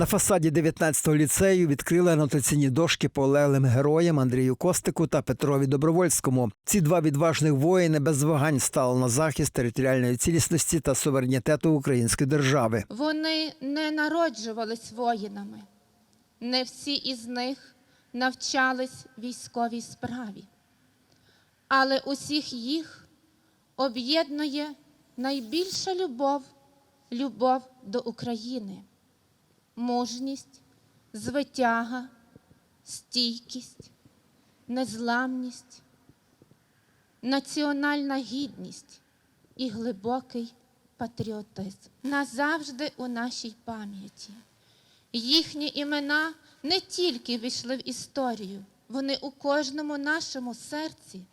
На фасаді 19-го ліцею відкрили анотаційні дошки полеглим героям Андрію Костику та Петрові Добровольському. Ці два відважних воїни без вагань стали на захист територіальної цілісності та суверенітету української держави. Вони не народжувались воїнами. Не всі із них навчались військовій справі. Але усіх їх об'єднує найбільша любов любов до України, мужність, звитяга, стійкість, незламність, національна гідність і глибокий патріотизм назавжди у нашій пам'яті. Їхні імена не тільки війшли в історію, вони у кожному нашому серці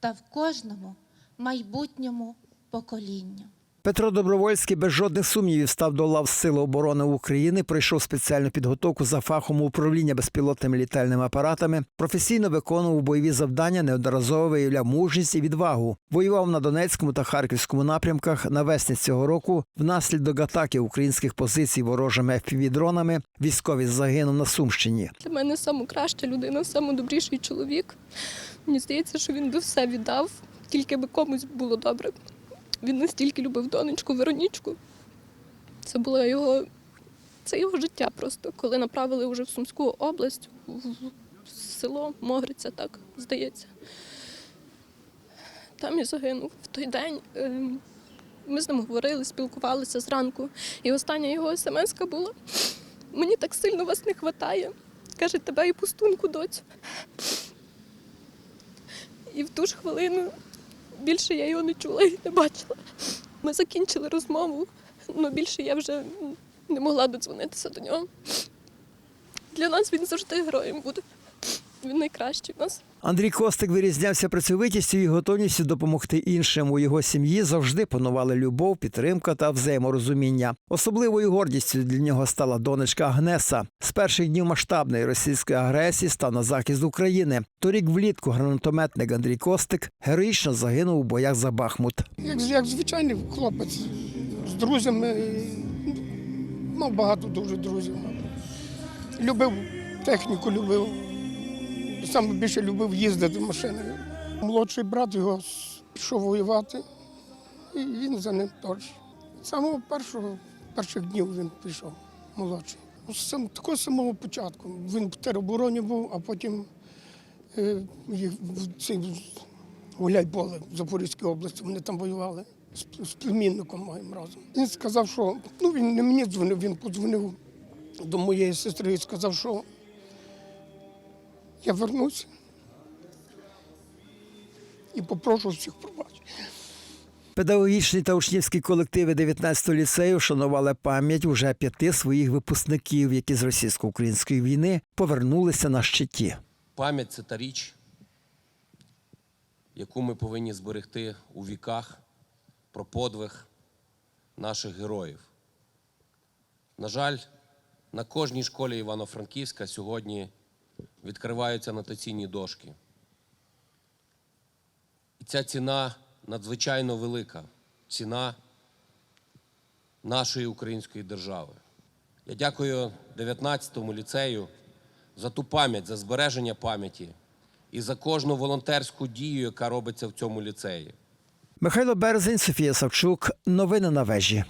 та в кожному майбутньому поколінню. Петро Добровольський без жодних сумнівів став до лав Сили оборони України, пройшов спеціальну підготовку за фахом управління безпілотними літальними апаратами, професійно виконував бойові завдання, неодноразово виявляв мужність і відвагу. Воював на Донецькому та Харківському напрямках. Навесні цього року, внаслідок атаки українських позицій ворожими FPV-дронами, військовий загинув на Сумщині. Для мене найкраща людина, найдобріший чоловік. Мені здається, що він би все віддав, тільки би комусь було добре. Він настільки любив донечку, Веронічку. Це було його, це його життя просто. Коли направили вже в Сумську область, в село Могриця, так здається. Там і загинув. В той день ем, ми з ним говорили, спілкувалися зранку. І остання його смс була: мені так сильно вас не вистачає. Каже, тебе і пустунку, доцю. І в ту ж хвилину більше я його не чула і не бачила. Ми закінчили розмову, але більше я вже не могла додзвонитися до нього. Для нас він завжди героєм буде. Він найкращий в нас. Андрій Костик вирізнявся працьовитістю і готовністю допомогти іншим. У його сім'ї завжди панували любов, підтримка та взаєморозуміння. Особливою гордістю для нього стала донечка Агнеса. З перших днів масштабної російської агресії став на захист України. Торік влітку гранатометник Андрій Костик героїчно загинув у боях за Бахмут. Як, як звичайний хлопець з друзями, мав багато дуже друзів. Любив техніку, любив. Саме більше любив їздити машиною. Молодший брат його пішов воювати, і він за ним теж. З самого першого, перших днів він пішов, молодший. Сам, такого самого початку. Він в теробороні був, а потім е, в цей Гуляйполе в Запорізькій області, вони там воювали з, з племінником моїм разом. Він сказав, що ну він не мені дзвонив, він подзвонив до моєї сестри і сказав, що я вернуся і попрошу всіх пробачити. Педагогічні та учнівські колективи 19-го ліцею вшанували пам'ять уже п'яти своїх випускників, які з російсько-української війни повернулися на щиті. Пам'ять це та річ, яку ми повинні зберегти у віках про подвиг наших героїв. На жаль, на кожній школі Івано-Франківська сьогодні відкриваються анотаційні дошки. І ця ціна надзвичайно велика ціна нашої української держави. Я дякую 19-му ліцею за ту пам'ять, за збереження пам'яті і за кожну волонтерську дію, яка робиться в цьому ліцеї. Михайло Березень, Софія Савчук. Новини на вежі.